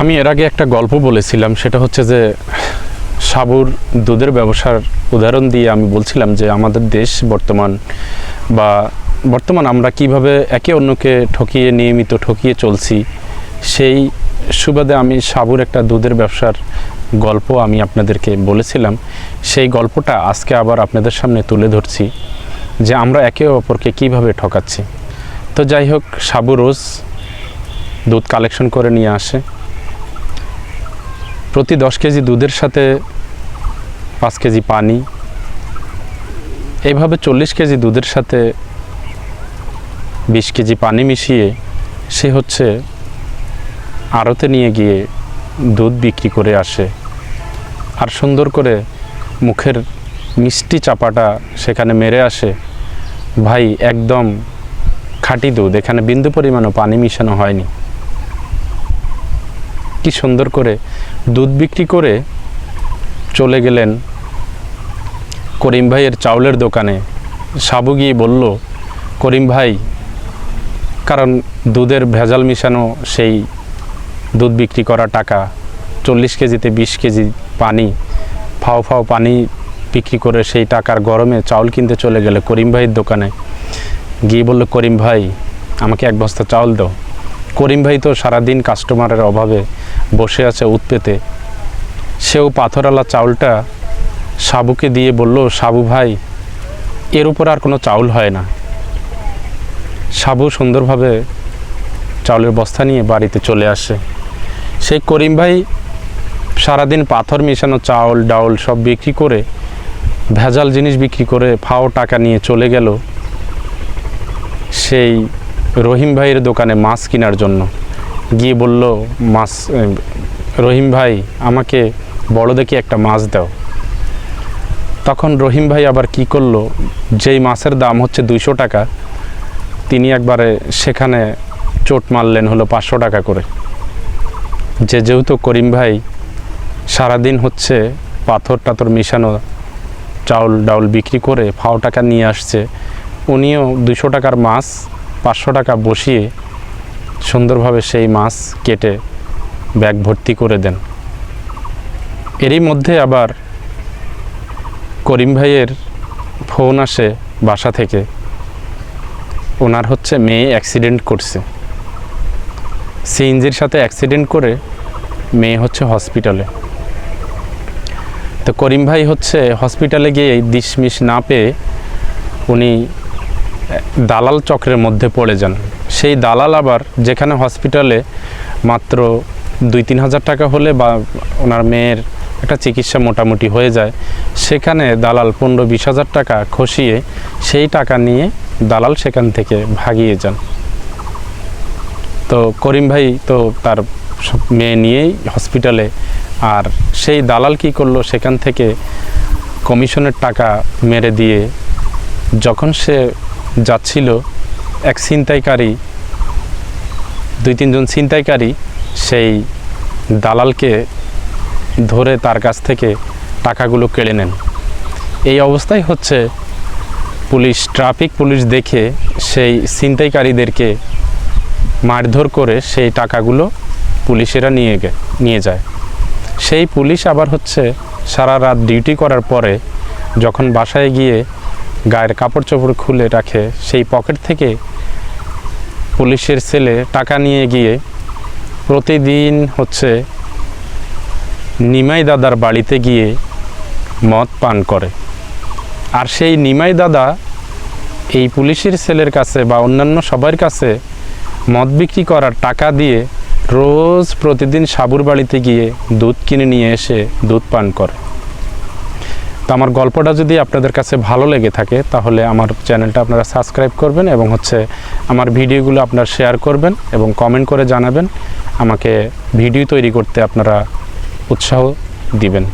আমি এর আগে একটা গল্প বলেছিলাম, সেটা হচ্ছে যে সাবুর দুধের ব্যবসার উদাহরণ দিয়ে আমি বলছিলাম যে আমাদের দেশ বর্তমান বা বর্তমান আমরা কীভাবে একে অন্যকে ঠকিয়ে, নিয়মিত ঠকিয়ে চলছি, সেই সুবাদে আমি সাবুর একটা দুধের ব্যবসার গল্প আমি আপনাদেরকে বলেছিলাম। সেই গল্পটা আজকে আবার আপনাদের সামনে তুলে ধরছি যে আমরা একে অপরকে কীভাবে ঠকাচ্ছি। তো যাই হোক, সাবু রোজ দুধ কালেকশন করে নিয়ে আসে। প্রতি দশ কেজি দুধের সাথে পাঁচ কেজি পানি, এইভাবে চল্লিশ কেজি দুধের সাথে বিশ কেজি পানি মিশিয়ে সে হচ্ছে আড়তে নিয়ে গিয়ে দুধ বিক্রি করে আসে। আর সুন্দর করে মুখের মিষ্টি চাপাটা সেখানে মেরে আসে। ভাই, একদম খাঁটি দুধ, এখানে বিন্দু পরিমাণও পানি মিশানো হয়নি। কি সুন্দর করে দুধ বিক্রি করে চলে গেলেন করিম ভাইয়ের চাউলের দোকানে। সাবু গিয়ে বলল, করিম ভাই, কারণ দুধের ভেজাল মিশানো সেই দুধ বিক্রি করা টাকা, চল্লিশ কেজিতে বিশ কেজি পানি, ফাও ফাও পানি বিক্রি করে সেই টাকার গরমে চাউল কিনতে চলে গেলে করিম ভাইয়ের দোকানে। গিয়ে বলল, করিম ভাই, আমাকে এক বস্তা চাউল দাও। করিম ভাই তো সারাদিন কাস্টমারের অভাবে বসে আছে উৎপেতে সেও পাথরালা চাউলটা সাবুকে দিয়ে বলল, সাবু ভাই, এর উপর আর কোনো চাউল হয় না। সাবু সুন্দরভাবে চাউলের বস্তা নিয়ে বাড়িতে চলে আসে। সেই করিম ভাই সারাদিন পাথর মেশানো চাউল, ডাউল সব বিক্রি করে, ভেজাল জিনিস বিক্রি করে ফাও টাকা নিয়ে চলে গেল সেই রহিম ভাইয়ের দোকানে মাছ কেনার জন্য। গিয়ে বলল মাছ রহিম ভাই, আমাকে বড় দেখে একটা মাছ দাও। তখন রহিম ভাই আবার কি করল, যেই মাছের দাম হচ্ছে দুইশো টাকা, তিনি একবারে সেখানে চোট মারলেন হলো পাঁচশো টাকা করে। যে যেহেতু করিম ভাই, সারাদিন হচ্ছে পাথর টাথর মিশানো, চাউল ডাউল বিক্রি করে ফাও টাকা নিয়ে আসছে, উনিও দুশো টাকার মাছ পাঁচশো টাকা বসিয়ে সুন্দরভাবে সেই মাছ কেটে ব্যাগ ভর্তি করে দেন। এরই মধ্যে আবার করিম ভাইয়ের ফোন আসে বাসা থেকে। ওনার হচ্ছে মেয়ে অ্যাক্সিডেন্ট করছে। সিএনজির সাথে অ্যাক্সিডেন্ট করে মেয়ে হচ্ছে হসপিটালে তো করিম ভাই হচ্ছে হসপিটালে গিয়ে দিশমিশ না পেয়ে উনি দালাল চক্রের মধ্যে পড়ে যান। সেই দালাল আবার যেখানে হসপিটালে মাত্র দুই তিন হাজার টাকা হলে বা ওনার মেয়ের একটা চিকিৎসা মোটামুটি হয়ে যায়, সেখানে দালাল পনেরো বিশ হাজার টাকা খসিয়ে সেই টাকা নিয়ে দালাল সেখান থেকে ভাগিয়ে যান। তো করিম ভাই তো তার মেয়ে নিয়েই হসপিটালে, আর সেই দালাল কি করল? সেখান থেকে কমিশনের টাকা মেরে দিয়ে যখন সে যাচ্ছিল এক ছিনতাইকারী, দুই, তিনজন ছিনতাইকারী সেই দালালকে ধরে তার কাছ থেকে টাকাগুলো কেড়ে নেন। এই অবস্থায় হচ্ছে পুলিশ ট্রাফিক পুলিশ দেখে সেই ছিনতাইকারীদেরকে মারধর করে সেই টাকাগুলো পুলিশেরা নিয়ে নিয়ে যায়। সেই পুলিশ আবার হচ্ছে সারা রাত ডিউটি করার পরে যখন বাসায় গিয়ে গায়ের কাপড় চোপড় খুলে রাখে, সেই পকেট থেকে পুলিশের ছেলে টাকা নিয়ে গিয়ে প্রতিদিন হচ্ছে নিমাই দাদার বাড়িতে গিয়ে মদ পান করে। আর সেই নিমাই দাদা এই পুলিশের ছেলের কাছে বা অন্যান্য সবার কাছে মদ বিক্রি করার টাকা দিয়ে রোজ প্রতিদিন সাবুর বাড়িতে গিয়ে দুধ কিনে নিয়ে এসে দুধ পান করে। তো আমার গল্পটা যদি আপনাদের কাছে ভালো লেগে থাকে, তাহলে আমার চ্যানেলটা আপনারা সাবস্ক্রাইব করবেন এবং হচ্ছে আমার ভিডিওগুলো আপনারা শেয়ার করবেন এবং কমেন্ট করে জানাবেন। আমাকে ভিডিও তৈরি করতে আপনারা উৎসাহ দিবেন।